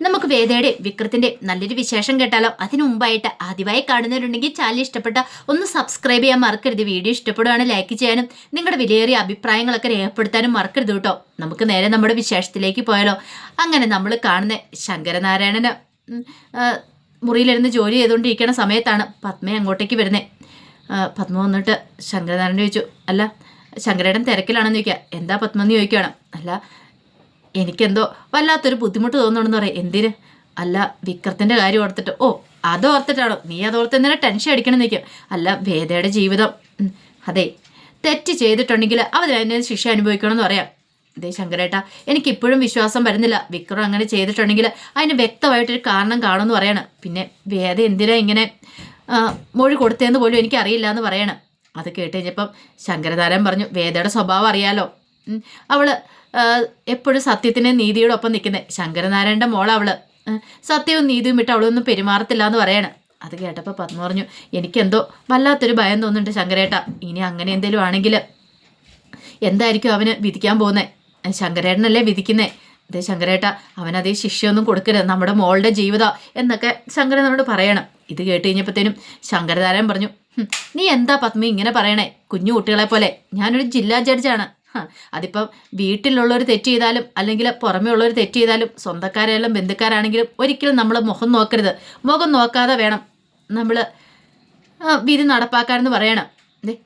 നമുക്ക് വേദയുടെ വിക്രത്തിന്റെ നല്ലൊരു വിശേഷം കേട്ടാലോ? അതിനു മുമ്പായിട്ട് ആദ്യമായി കാണുന്നവരുണ്ടെങ്കിൽ ചാനൽ ഇഷ്ടപ്പെട്ട ഒന്ന് സബ്സ്ക്രൈബ് ചെയ്യാൻ മറക്കരുത്. വീഡിയോ ഇഷ്ടപ്പെടുകയാണ് ലൈക്ക് ചെയ്യാനും നിങ്ങളുടെ വിലയേറിയ അഭിപ്രായങ്ങളൊക്കെ രേഖപ്പെടുത്താനും മറക്കരുത് കേട്ടോ. നമുക്ക് നേരെ നമ്മുടെ വിശേഷത്തിലേക്ക് പോയാലോ. അങ്ങനെ നമ്മൾ കാണുന്ന ശങ്കരനാരായണന് മുറിയിലിരുന്ന് ജോലി ചെയ്തുകൊണ്ടിരിക്കുന്ന സമയത്താണ് പത്മ അങ്ങോട്ടേക്ക് വരുന്നത് പത്മ വന്നിട്ട് ശങ്കരനാരായണൻ ചോദിച്ചു അല്ല ശങ്കരേടൻ തിരക്കിലാണെന്ന് ചോദിക്കുക എന്താ പത്മ എന്ന് ചോദിക്കുകയാണ് അല്ല എനിക്കെന്തോ വല്ലാത്തൊരു ബുദ്ധിമുട്ട് തോന്നണമെന്ന് പറയാം. എന്തിന്? അല്ല വിക്രത്തിന്റെ കാര്യം ഓർത്തിട്ട്. ഓ അത് ഓർത്തിട്ടാണോ? നീ അത് ഓർത്ത് എന്തിനാ ടെൻഷൻ അടിക്കണം നിൽക്കും അല്ല വേദയുടെ ജീവിതം. അതെ തെറ്റ് ചെയ്തിട്ടുണ്ടെങ്കിൽ അവരതിനെ ശിക്ഷ അനുഭവിക്കണമെന്ന് പറയാം. അതേ ശങ്കരേട്ട എനിക്കിപ്പോഴും വിശ്വാസം വരുന്നില്ല. വിക്രം അങ്ങനെ ചെയ്തിട്ടുണ്ടെങ്കിൽ അതിന് വ്യക്തമായിട്ടൊരു കാരണം കാണുമെന്ന് പറയണം. പിന്നെ വേദ എന്തിനാ ഇങ്ങനെ മൊഴി കൊടുത്തതെന്ന് പോലും എനിക്കറിയില്ല എന്ന് പറയണം. അത് കേട്ട് കഴിഞ്ഞപ്പം ശങ്കരനാരായൺ പറഞ്ഞു വേദയുടെ സ്വഭാവം അറിയാലോ. ഉം, അവൾ എപ്പോഴും സത്യത്തിന് നീതിയുടെ ഒപ്പം നിൽക്കുന്നത് ശങ്കരനാരായണന്റെ മോൾ അവൾ. സത്യവും നീതിയും വിട്ട് അവളൊന്നും പെരുമാറത്തില്ല എന്ന് പറയണം. അത് കേട്ടപ്പോൾ പത്മ പറഞ്ഞു എനിക്കെന്തോ വല്ലാത്തൊരു ഭയം തോന്നുന്നുണ്ട് ശങ്കരേട്ട. ഇനി അങ്ങനെ എന്തെങ്കിലും ആണെങ്കിൽ എന്തായിരിക്കും അവന് വിധിക്കാൻ പോകുന്നത് ശങ്കരേട്ടനല്ലേ വിധിക്കുന്നേ? അതേ ശങ്കരേട്ട അവനതേ ശിക്ഷയൊന്നും കൊടുക്കരുത്. നമ്മുടെ മോളുടെ ജീവിതം എന്നൊക്കെ ശങ്കരൻ നമ്മോട് പറയണം. ഇത് കേട്ട് കഴിഞ്ഞപ്പോഴത്തേനും ശങ്കരനാരായൺ പറഞ്ഞു നീ എന്താ പത്മി ഇങ്ങനെ പറയണേ? കുഞ്ഞു കുട്ടികളെ പോലെ. ഞാനൊരു ജില്ലാ ജഡ്ജാണ്. അതിപ്പം വീട്ടിലുള്ളവർ തെറ്റ് ചെയ്താലും അല്ലെങ്കിൽ പുറമേ ഉള്ളവർ തെറ്റ് ചെയ്താലും സ്വന്തക്കാരെല്ലാം ബന്ധുക്കാരാണെങ്കിലും ഒരിക്കലും നമ്മൾ മുഖം നോക്കരുത്. മുഖം നോക്കാതെ വേണം നമ്മൾ വിധി നടപ്പാക്കാനെന്ന് പറയണം.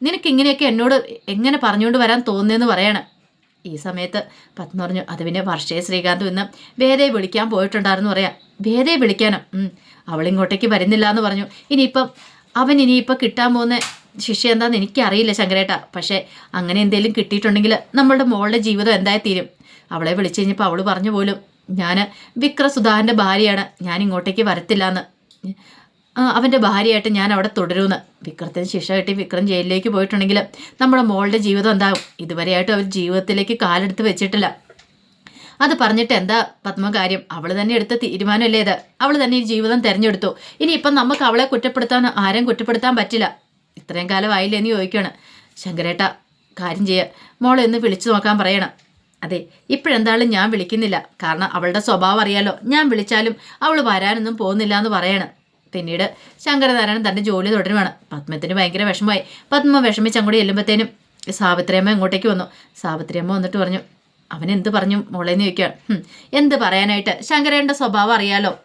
നിനക്ക് ഇങ്ങനെയൊക്കെ എന്നോട് എങ്ങനെ പറഞ്ഞുകൊണ്ട് വരാൻ തോന്നുന്നതെന്ന് പറയണം. ഈ സമയത്ത് പത്മ പറഞ്ഞു അത് പിന്നെ വർഷയെ ശ്രീകാന്ത് ഇന്ന് വേദയെ വിളിക്കാൻ പോയിട്ടുണ്ടായിരുന്നു പറയാം. വേദയെ വിളിക്കാനും? അവളിങ്ങോട്ടേക്ക് വരുന്നില്ല എന്ന് പറഞ്ഞു. ഇനിയിപ്പം അവൻ ഇനിയിപ്പോൾ കിട്ടാൻ പോകുന്ന ശിക്ഷ എന്താണെന്ന് എനിക്കറിയില്ല ശങ്കരേട്ട. പക്ഷേ അങ്ങനെ എന്തെങ്കിലും കിട്ടിയിട്ടുണ്ടെങ്കിൽ നമ്മളുടെ മോളുടെ ജീവിതം എന്തായി തീരും. അവളെ വിളിച്ചു കഴിഞ്ഞപ്പോൾ അവൾ പറഞ്ഞു പോലും ഞാൻ വിക്രസുധാകരന്റെ ഭാര്യയാണ്. ഞാൻ ഇങ്ങോട്ടേക്ക് വരത്തില്ല എന്ന് അവന്റെ ഭാര്യയായിട്ട് ഞാൻ അവിടെ തുടരുമെന്ന് വിക്രത്തിന് ശിക്ഷ കിട്ടി. വിക്രം ജയിലിലേക്ക് പോയിട്ടുണ്ടെങ്കിൽ നമ്മുടെ മോളുടെ ജീവിതം എന്താകും ഇതുവരെയായിട്ടും അവർ ജീവിതത്തിലേക്ക് കാലെടുത്ത് വെച്ചിട്ടില്ല. അത് പറഞ്ഞിട്ട് എന്താ പത്മ കാര്യം അവൾ തന്നെ എടുത്ത തീരുമാനമല്ലേ അത് അവൾ തന്നെ ഈ ജീവിതം തിരഞ്ഞെടുത്തു. ഇനിയിപ്പം നമുക്ക് അവളെ കുറ്റപ്പെടുത്താൻ ആരും കുറ്റപ്പെടുത്താൻ പറ്റില്ല. ഇത്രയും കാലം ആയില്ലേ എന്ന് ചോദിക്കുകയാണ് ശങ്കരേട്ട കാര്യം ചെയ്യുക മോളെ ഒന്ന് വിളിച്ചു നോക്കാൻ പറയണം. അതെ ഇപ്പോഴെന്തായാലും ഞാൻ വിളിക്കുന്നില്ല. കാരണം അവളുടെ സ്വഭാവം അറിയാലോ. ഞാൻ വിളിച്ചാലും അവൾ വരാനൊന്നും പോകുന്നില്ല എന്ന് പറയണം. പിന്നീട് ശങ്കരനാരായണൻ തന്റെ ജോലി തുടരുവാണ്. പത്മത്തിന് ഭയങ്കര വിഷമമായി. പത്മ വിഷമിച്ച് അങ്ങോട്ട് ചെല്ലുമ്പോഴത്തേനും സാവിത്രിയമ്മ ഇങ്ങോട്ടേക്ക് വന്നു. സാവിത്രിയമ്മ വന്നിട്ട് പറഞ്ഞു അവൻ എന്ത് പറഞ്ഞു മോളേന്ന് ചോദിക്കുകയാണ്. എന്ത് പറയാനായിട്ട്? ശങ്കരേന്റെ സ്വഭാവം അറിയാലോ.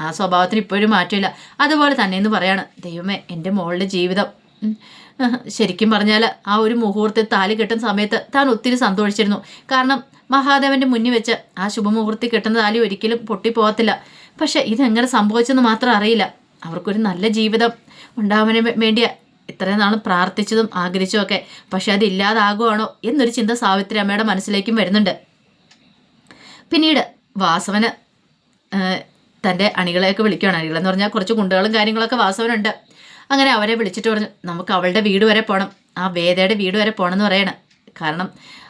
ആ സ്വഭാവത്തിന് ഇപ്പോഴും മാറ്റമില്ല. അതുപോലെ തന്നെ എന്ന് പറയാണ്. ദൈവമേ എന്റെ മോളുടെ ജീവിതം ശരിക്കും പറഞ്ഞാൽ ആ ഒരു മുഹൂർത്തത്തിൽ താലി കെട്ടുന്ന സമയത്ത് താൻ ഒത്തിരി സന്തോഷിച്ചിരുന്നു. കാരണം മഹാദേവന്റെ മുന്നിൽ വെച്ച് ആ ശുഭമുഹൂർത്തി കെട്ടുന്ന താലി ഒരിക്കലും പൊട്ടിപ്പോകത്തില്ല. പക്ഷെ ഇതെങ്ങനെ സംഭവിച്ചെന്ന് മാത്രം അറിയില്ല. അവർക്കൊരു നല്ല ജീവിതം ഉണ്ടാവാൻ വേണ്ടിയ ഇത്രയും നാളും പ്രാർത്ഥിച്ചതും ആഗ്രഹിച്ചതും ഒക്കെ. പക്ഷെ അത് ഇല്ലാതാകുവാണോ എന്നൊരു ചിന്ത സാവിത്രി അമ്മയുടെ മനസ്സിലേക്കും വരുന്നുണ്ട്. പിന്നീട് വാസവന് തന്റെ അണികളെയൊക്കെ വിളിക്കുകയാണ്. അണികളെന്ന് പറഞ്ഞാൽ കുറച്ച് കുണ്ടുകളും കാര്യങ്ങളൊക്കെ വാസവനുണ്ട്. അങ്ങനെ അവരെ വിളിച്ചിട്ട് പറഞ്ഞു നമുക്ക് അവളുടെ വീട് വരെ പോകണം ആ വേദയുടെ വീട് വരെ പോകണം എന്ന് പറയണം. കാരണം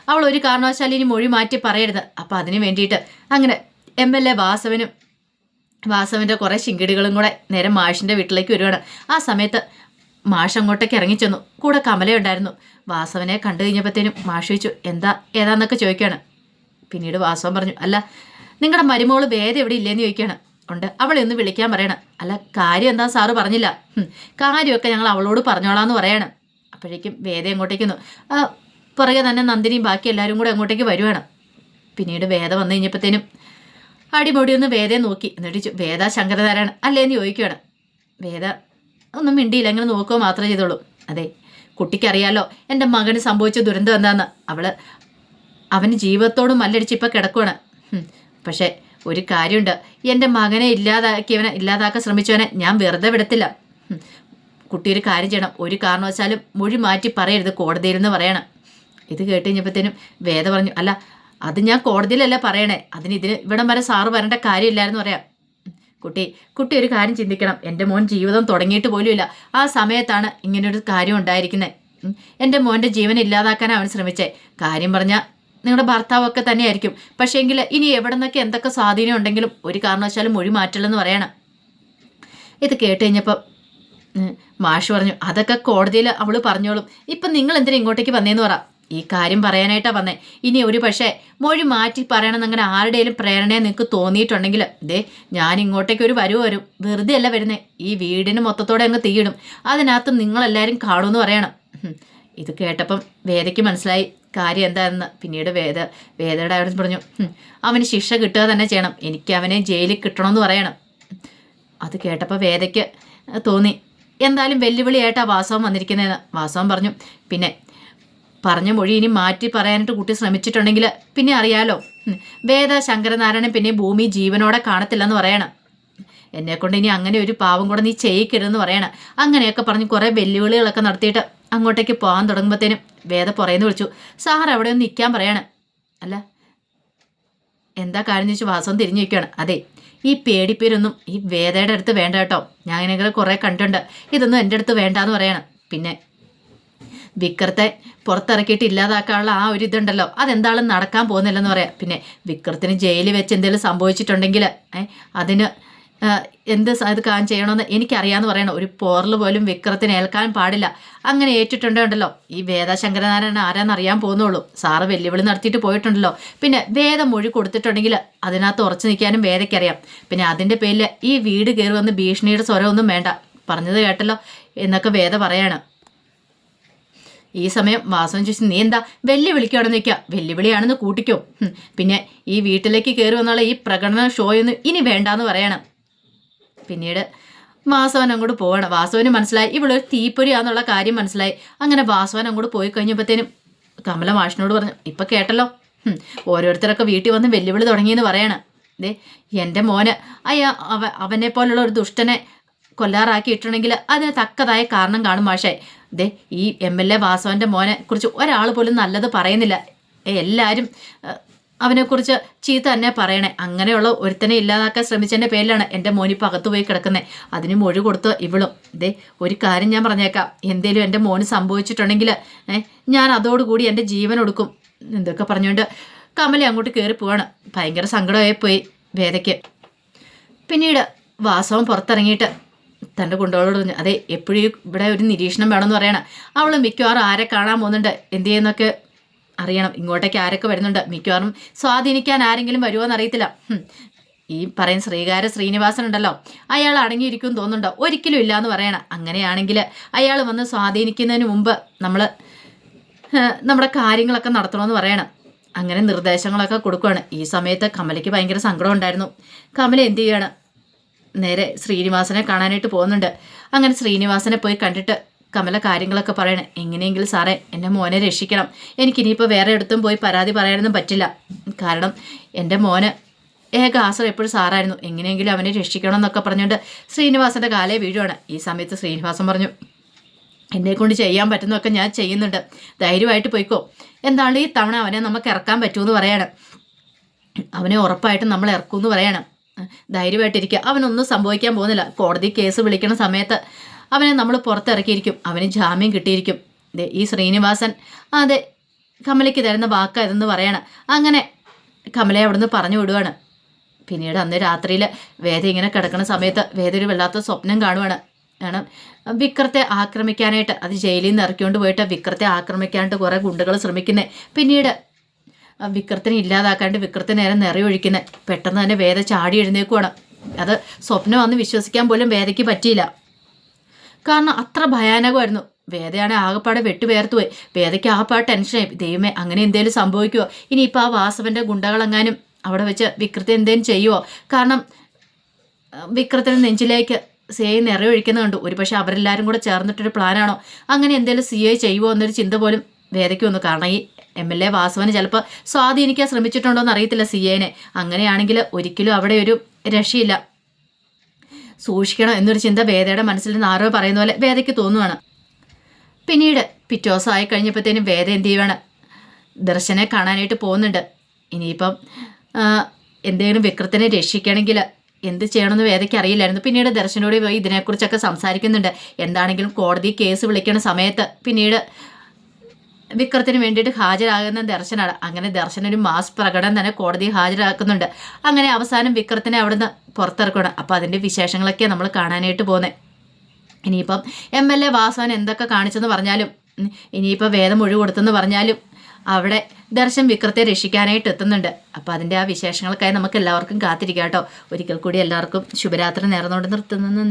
അവൾ ഒരു കാരണവശാലും ഇനി മൊഴി മാറ്റി പറയരുത്. അപ്പോൾ അതിന് വേണ്ടിയിട്ട് അങ്ങനെ എം എൽ എ വാസവനും വാസവന്റെ കുറേ ശിങ്കിടികളും കൂടെ നേരെ മാഷിന്റെ വീട്ടിലേക്ക് വരുവാണ്. ആ സമയത്ത് മാഷ് അങ്ങോട്ടേക്ക് ഇറങ്ങിച്ചെന്നു. കൂടെ കമലയുണ്ടായിരുന്നു. വാസവനെ കണ്ടു കഴിഞ്ഞപ്പോഴത്തേനും മാഷ് ചോദിച്ചു എന്താ ഏതാന്നൊക്കെ ചോദിക്കുകയാണ് പിന്നീട് വാസവൻ പറഞ്ഞു അല്ല നിങ്ങളുടെ മരുമോൾ വേദ എവിടെ ഇല്ലേന്ന് ചോദിക്കുകയാണ് ഉണ്ട്. അവളെ ഒന്ന് വിളിക്കാൻ പറയണം. അല്ല കാര്യം എന്താ സാറ് പറഞ്ഞില്ല? "ഹും, കാര്യമൊക്കെ ഞങ്ങൾ അവളോട് പറഞ്ഞോളാന്ന് പറയണം. അപ്പോഴേക്കും വേദ. ആ പുറകെ തന്നെ നന്ദിനിയും ബാക്കി എല്ലാവരും കൂടെ അങ്ങോട്ടേക്ക് വരുവാണ്. പിന്നീട് വേദ വന്നു കഴിഞ്ഞപ്പോഴത്തേനും അടിമുടി ഒന്ന് വേദയെ നോക്കി. എന്നിട്ട് വേദ ശങ്കരനാരായണ അല്ലേന്ന് ചോദിക്കുകയാണ് വേദ ഒന്നും മിണ്ടിയില്ല അങ്ങനെ നോക്കുക മാത്രമേ ചെയ്തോളൂ അതെ കുട്ടിക്കറിയാലോ എന്റെ മകന് സംഭവിച്ച ദുരന്തം എന്താണെന്ന് അവൾ അവന് ജീവിതത്തോടും മല്ലടിച്ച് ഇപ്പം കിടക്കുവാണ്. പക്ഷേ ഒരു കാര്യമുണ്ട്. എന്റെ മകനെ ഇല്ലാതാക്കിയവനെ ഇല്ലാതാക്കാൻ ശ്രമിച്ചവനെ ഞാൻ വെറുതെ വിടത്തില്ല. കുട്ടി ഒരു കാര്യം ചെയ്യണം. ഒരു കാരണവശാലും മൊഴി മാറ്റി പറയരുത്. കോടതിയിൽ നിന്ന് പറയണം. ഇത് കേട്ട് കഴിഞ്ഞപ്പോഴത്തേനും വേദ പറഞ്ഞു അല്ല അത് ഞാൻ കോടതിയിലല്ല പറയണേ? അതിന് ഇതിന് ഇവിടം വരെ സാറ് വരേണ്ട കാര്യമില്ലായിരുന്നു പറയാം. കുട്ടി കുട്ടി ഒരു കാര്യം ചിന്തിക്കണം. എന്റെ മോൻ ജീവിതം തുടങ്ങിയിട്ട് പോലുമില്ല. ആ സമയത്താണ് ഇങ്ങനൊരു കാര്യം ഉണ്ടായിരിക്കുന്നത് എന്റെ മോന്റെ ജീവൻ ഇല്ലാതാക്കാൻ അവൻ ശ്രമിച്ചേ. കാര്യം പറഞ്ഞാൽ നിങ്ങളുടെ ഭർത്താവൊക്കെ തന്നെയായിരിക്കും. പക്ഷേ എങ്കിൽ ഇനി എവിടെ നിന്നൊക്കെ എന്തൊക്കെ സ്വാധീനം ഉണ്ടെങ്കിലും ഒരു കാരണവശാലും മൊഴി മാറ്റില്ലെന്ന് പറയണം. ഇത് കേട്ട് കഴിഞ്ഞപ്പം മാഷ് പറഞ്ഞു അതൊക്കെ കോടതിയിൽ അവൾ പറഞ്ഞോളും. ഇപ്പം നിങ്ങൾ എന്തിനാ ഇങ്ങോട്ടേക്ക് വന്നേന്ന് പറ. ഈ കാര്യം പറയാനായിട്ടാണ് വന്നേ. ഇനി ഒരു പക്ഷേ മൊഴി മാറ്റി പറയണമെന്ന് അങ്ങനെ ആരുടെയും പ്രേരണയെ നിങ്ങൾക്ക് തോന്നിയിട്ടുണ്ടെങ്കിൽ ദേ ഞാൻ ഇങ്ങോട്ടേക്ക് ഒരു വരവ് വരും. വെറുതെ അല്ല വരുന്നേ. ഈ വീടിന് മൊത്തത്തോടെ അങ്ങ് തീയിടും. അതിനകത്ത് നിങ്ങളെല്ലാവരും കാണുമെന്ന് പറയണം. ഇത് കേട്ടപ്പം വേദയ്ക്ക് മനസ്സിലായി. കാര്യം എന്താണെന്ന് പിന്നീട് വേദ വേദയുടെ അവിടെ പറഞ്ഞു "ഹും, അവന് ശിക്ഷ കിട്ടുക തന്നെ ചെയ്യണം. എനിക്ക് അവനെ ജയിലിൽ കിട്ടണമെന്ന് പറയണം. അത് കേട്ടപ്പോൾ വേദയ്ക്ക് തോന്നി എന്തായാലും വെല്ലുവിളിയായിട്ടാ വാസവം വന്നിരിക്കുന്നതെന്ന്. വാസവം പറഞ്ഞു പിന്നെ പറഞ്ഞ മൊഴി ഇനി മാറ്റി പറയാനായിട്ട് കുട്ടി ശ്രമിച്ചിട്ടുണ്ടെങ്കിൽ പിന്നെ അറിയാലോ. വേദ ശങ്കരനാരായണൻ പിന്നെ ഭൂമി ജീവനോടെ കാണത്തില്ലെന്ന് പറയണം. എന്നെ കൊണ്ട് ഇനി അങ്ങനെ ഒരു പാവം കൂടെ നീ ചെയ്യിക്കരുതെന്ന് പറയണം. അങ്ങനെയൊക്കെ പറഞ്ഞ് കുറേ വെല്ലുവിളികളൊക്കെ നടത്തിയിട്ട് അങ്ങോട്ടേക്ക് പോകാൻ തുടങ്ങുമ്പോഴത്തേനും വേദ പുറയെന്ന് വിളിച്ചു. സാർ അവിടെ ഒന്ന് നിൽക്കാൻ പറയാണ്. അല്ല എന്താ കാര്യം? ചോദിച്ചു വാസം തിരിഞ്ഞു നിൽക്കുകയാണ്. അതെ ഈ പേടിപ്പേരൊന്നും ഈ വേദയുടെ അടുത്ത് വേണ്ട കേട്ടോ. ഞാൻ ഇങ്ങനെ കുറേ കണ്ടുണ്ട് ഇതൊന്നും എന്റെ അടുത്ത് വേണ്ടാന്ന് പറയണം. പിന്നെ വിക്രത്തെ പുറത്തിറക്കിയിട്ട് ഇല്ലാതാക്കാനുള്ള ആ ഒരു ഇതുണ്ടല്ലോ. അതെന്താളും നടക്കാൻ പോകുന്നില്ലെന്ന് പറയാം. പിന്നെ വിക്രത്തിന് ജയിലിൽ വെച്ച് എന്തെങ്കിലും സംഭവിച്ചിട്ടുണ്ടെങ്കിൽ അതിന് എന്ത് ഇത് കാൻ ചെയ്യണമെന്ന് എനിക്കറിയാമെന്ന് പറയണം ഒരു പോറൽ പോലും വിക്രത്തിന് ഏൽക്കാൻ പാടില്ല. അങ്ങനെ ഏറ്റിട്ടുണ്ടല്ലോ ഈ വേദശങ്കരനാരായണ ആരാന്ന് അറിയാൻ പോകുന്നുള്ളൂ സാറ് വെല്ലുവിളി നടത്തിയിട്ട് പോയിട്ടുണ്ടല്ലോ. പിന്നെ വേദം മൊഴി കൊടുത്തിട്ടുണ്ടെങ്കിൽ അതിനകത്ത് ഉറച്ചു നിൽക്കാനും വേദയ്ക്കറിയാം. പിന്നെ അതിന്റെ പേരിൽ ഈ വീട് കയറി വന്ന് ഭീഷണിയുടെ സ്വരമൊന്നും വേണ്ട. പറഞ്ഞത് കേട്ടല്ലോ എന്നൊക്കെ വേദ പറയാണ്. ഈ സമയം വാസവൻ ചോദിച്ചു നീ എന്താ? വെല്ലുവിളിക്കുകയാണെന്ന് നിൽക്കുക. വെല്ലുവിളിയാണെന്ന് കൂട്ടിക്കോ. പിന്നെ ഈ വീട്ടിലേക്ക് കയറി വന്നുള്ള ഈ പ്രകടന ഷോയൊന്നും ഇനി വേണ്ടാന്ന് പറയണം. പിന്നീട് വാസവൻ അങ്ങോട്ട് പോവാണ്. വാസവന് മനസ്സിലായി ഇവളൊരു തീപ്പൊരിയാന്നുള്ള കാര്യം മനസ്സിലായി. അങ്ങനെ വാസവൻ അങ്ങോട്ട് പോയി കഴിഞ്ഞപ്പോഴത്തേനും കമല മാഷിനോട് പറഞ്ഞു ഇപ്പം കേട്ടല്ലോ. ഓരോരുത്തരൊക്കെ വീട്ടിൽ വന്ന് വെല്ലുവിളി തുടങ്ങിയെന്ന് പറയണം. ദേ എന്റെ മോന് അയ്യ അവ അവനെ പോലുള്ള ഒരു ദുഷ്ടനെ കൊല്ലാറാക്കി ഇട്ടുണ്ടെങ്കിൽ അതിന് തക്കതായ കാരണം കാണും മാഷേ. ദേ ഈ എം എൽ എ വാസവന്റെ മോനെ കുറിച്ച് ഒരാൾ പോലും നല്ലത് പറയുന്നില്ല. എല്ലാവരും അവനെക്കുറിച്ച് ചീത്ത തന്നെ പറയണേ. അങ്ങനെയുള്ള ഒരുത്തനെ ഇല്ലാതാക്കാൻ ശ്രമിച്ചതിന്റെ പേരിലാണ് എന്റെ മോനിപ്പോൾ അകത്ത് പോയി കിടക്കുന്നത് അതിന് മൊഴി കൊടുത്ത് ഇവളും ദേ ഒരു കാര്യം ഞാൻ പറഞ്ഞേക്കാം. എന്തേലും എന്റെ മോന് സംഭവിച്ചിട്ടുണ്ടെങ്കിൽ ഞാൻ അതോടുകൂടി എന്റെ ജീവൻ ഒടുക്കും. എന്തൊക്കെ പറഞ്ഞുകൊണ്ട് കമല അങ്ങോട്ട് കയറി പോവാണ്. ഭയങ്കര സങ്കടമായി പോയി വേദയ്ക്ക്. പിന്നീട് വാസവും പുറത്തിറങ്ങിയിട്ട് തന്റെ കുണ്ടോളോട് പറഞ്ഞു അതെ എപ്പോഴും ഇവിടെ ഒരു നിരീക്ഷണം വേണമെന്ന് പറയണം. അവൾ മിക്കവാറും ആരെ കാണാൻ പോകുന്നുണ്ട്? എന്ത് ചെയ്യുന്നൊക്കെ അറിയണം. ഇങ്ങോട്ടേക്ക് ആരൊക്കെ വരുന്നുണ്ട്? മിക്കവാറും സ്വാധീനിക്കാൻ ആരെങ്കിലും വരുമോ എന്നറിയത്തില്ല ഈ പറയും ശ്രീകാര ശ്രീനിവാസൻ ഉണ്ടല്ലോ അയാൾ അടങ്ങിയിരിക്കും തോന്നുന്നുണ്ടോ? ഒരിക്കലും ഇല്ല എന്ന് പറയണം. അങ്ങനെയാണെങ്കിൽ അയാൾ വന്ന് സ്വാധീനിക്കുന്നതിന് മുമ്പ് നമ്മൾ നമ്മുടെ കാര്യങ്ങളൊക്കെ നടത്തണമെന്ന് പറയണം. അങ്ങനെ നിർദ്ദേശങ്ങളൊക്കെ കൊടുക്കുകയാണ് ഈ സമയത്ത് കമലയ്ക്ക് ഭയങ്കര സങ്കടം ഉണ്ടായിരുന്നു. കമല എന്ത് ചെയ്യാണ്? നേരെ ശ്രീനിവാസനെ കാണാനായിട്ട് പോകുന്നുണ്ട്. അങ്ങനെ ശ്രീനിവാസനെ പോയി കണ്ടിട്ട് കമല കാര്യങ്ങളൊക്കെ പറയണേ. എങ്ങനെയെങ്കിലും സാറേ എന്റെ മോനെ രക്ഷിക്കണം. എനിക്കിനിയിപ്പോൾ വേറെ ഇടത്തും പോയി പരാതി പറയാനൊന്നും പറ്റില്ല. കാരണം എന്റെ മോന് ഏക ആശ്രയം എപ്പോഴും സാറായിരുന്നു. എങ്ങനെയെങ്കിലും അവനെ രക്ഷിക്കണം എന്നൊക്കെ പറഞ്ഞുകൊണ്ട് ശ്രീനിവാസന്റെ കാലേ വീഴുവാണ്. ഈ സമയത്ത് ശ്രീനിവാസൻ പറഞ്ഞു എന്നെ കൊണ്ട് ചെയ്യാൻ പറ്റുന്നതൊക്കെ ഞാൻ ചെയ്യുന്നുണ്ട്. ധൈര്യമായിട്ട് പോയിക്കോ. എന്താണ് ഈ തവണ അവനെ നമുക്ക് ഇറക്കാൻ പറ്റുമെന്ന് പറയണം. അവനെ ഉറപ്പായിട്ടും നമ്മൾ ഇറക്കുമെന്ന് പറയണം. ധൈര്യമായിട്ടിരിക്കുക. അവനൊന്നും സംഭവിക്കാൻ പോകുന്നില്ല. കോടതി കേസ് വിളിക്കുന്ന സമയത്ത് അവനെ നമ്മൾ പുറത്തിറക്കിയിരിക്കും. അവന് ജാമ്യം കിട്ടിയിരിക്കും. ദേ ഈ ശ്രീനിവാസൻ അതെ കമലയ്ക്ക് തരുന്ന വാക്കാ ഇതെന്ന് പറയാണ്. അങ്ങനെ കമലയെ അവിടുന്ന് പറഞ്ഞു വിടുവാണ്. പിന്നീട് അന്ന് രാത്രിയിൽ വേദ ഇങ്ങനെ കിടക്കുന്ന സമയത്ത് വേദ ഒരു വല്ലാത്ത സ്വപ്നം കാണുവാണ്. ആണ്. വിക്രത്തെ ആക്രമിക്കാനായിട്ട് അത് ജയിലിൽ നിന്ന് ഇറക്കിക്കൊണ്ട് പോയിട്ട് വിക്രത്തെ ആക്രമിക്കാനായിട്ട് കുറേ ഗുണ്ടുകൾ ശ്രമിക്കുന്നത് പിന്നീട് വിക്രത്തിനെ ഇല്ലാതാക്കാണ്ട് വിക്രത്തിന് നേരെ നിറയൊഴിക്കുന്നത് പെട്ടെന്ന് തന്നെ വേദ ചാടി എഴുന്നേക്കുവാണ്. അത് സ്വപ്നം സ്വപ്നമാണെന്ന് വിശ്വസിക്കാൻ പോലും വേദയ്ക്ക് പറ്റിയില്ല. കാരണം അത്ര ഭയാനകമായിരുന്നു. വേദയാണ് ആകെപ്പാടെ വെട്ടുപേർത്തു പോയി. വേദയ്ക്ക് ആകെപ്പാടെ ടെൻഷനായി. ദൈവമേ അങ്ങനെ എന്തേലും സംഭവിക്കുമോ ഇനിയിപ്പോൾ ആ വാസവന്റെ ഗുണ്ടകളെങ്ങാനും അവിടെ വെച്ച് വിക്രത്തെ എന്തേലും ചെയ്യുമോ കാരണം വിക്രത്തിന് നെഞ്ചിലേക്ക് സി ഐ നിറയൊഴിക്കുന്ന കണ്ടു. ഒരുപക്ഷെ അവരെല്ലാവരും കൂടെ ചേർന്നിട്ടൊരു പ്ലാനാണോ? അങ്ങനെ എന്തേലും സി ചെയ്യുമോ എന്നൊരു ചിന്ത പോലും വേദയ്ക്ക് വന്നു. കാരണം ഈ എം എൽ എ വാസവന് ചിലപ്പോൾ സ്വാധീനിക്കാൻ ശ്രമിച്ചിട്ടുണ്ടോ എന്ന് അറിയത്തില്ല സി എനെ അങ്ങനെയാണെങ്കിൽ ഒരിക്കലും അവിടെ ഒരു രക്ഷയില്ല. സൂക്ഷിക്കണം എന്നൊരു ചിന്ത വേദയുടെ മനസ്സിൽ നിന്ന് ആരോ പറയുന്ന പോലെ വേദയ്ക്ക് തോന്നുവാണ്. പിന്നീട് പിറ്റോസായി കഴിഞ്ഞപ്പോഴത്തേനും വേദ എന്ത് ചെയ്യുവാണ്? ദർശനെ കാണാനായിട്ട് പോകുന്നുണ്ട്. ഇനിയിപ്പം എന്തെങ്കിലും വിക്രത്തിനെ രക്ഷിക്കണമെങ്കിൽ എന്ത് ചെയ്യണമെന്ന് വേദയ്ക്ക് അറിയില്ലായിരുന്നു. പിന്നീട് ദർശനോട് പോയി ഇതിനെക്കുറിച്ചൊക്കെ സംസാരിക്കുന്നുണ്ട്. എന്താണെങ്കിലും കോടതി കേസ് വിളിക്കുന്ന സമയത്ത് പിന്നീട് വിക്രത്തിന് വേണ്ടിയിട്ട് ഹാജരാകുന്ന ദർശനാണ്. അങ്ങനെ ദർശന ഒരു മാസ് പ്രകടനം തന്നെ കോടതി ഹാജരാക്കുന്നുണ്ട്. അങ്ങനെ അവസാനം വിക്രത്തിനെ അവിടുന്ന് പുറത്തിറക്കണം അപ്പോൾ അതിന്റെ വിശേഷങ്ങളൊക്കെ നമ്മൾ കാണാനായിട്ട് പോകുന്നത് ഇനിയിപ്പം എം എൽ എ വാസവൻ എന്തൊക്കെ കാണിച്ചെന്ന് പറഞ്ഞാലും ഇനിയിപ്പോൾ വേദം മൊഴി കൊടുത്തെന്ന് പറഞ്ഞാലും അവിടെ ദർശൻ വിക്രത്തെ രക്ഷിക്കാനായിട്ട് എത്തുന്നുണ്ട്. അപ്പോൾ അതിന്റെ ആ വിശേഷങ്ങൾക്കായി നമുക്ക് എല്ലാവർക്കും കാത്തിരിക്കാം കേട്ടോ. ഒരിക്കൽ കൂടി എല്ലാവർക്കും ശുഭരാത്രി നേർന്നുകൊണ്ട് നിർത്തുന്നു.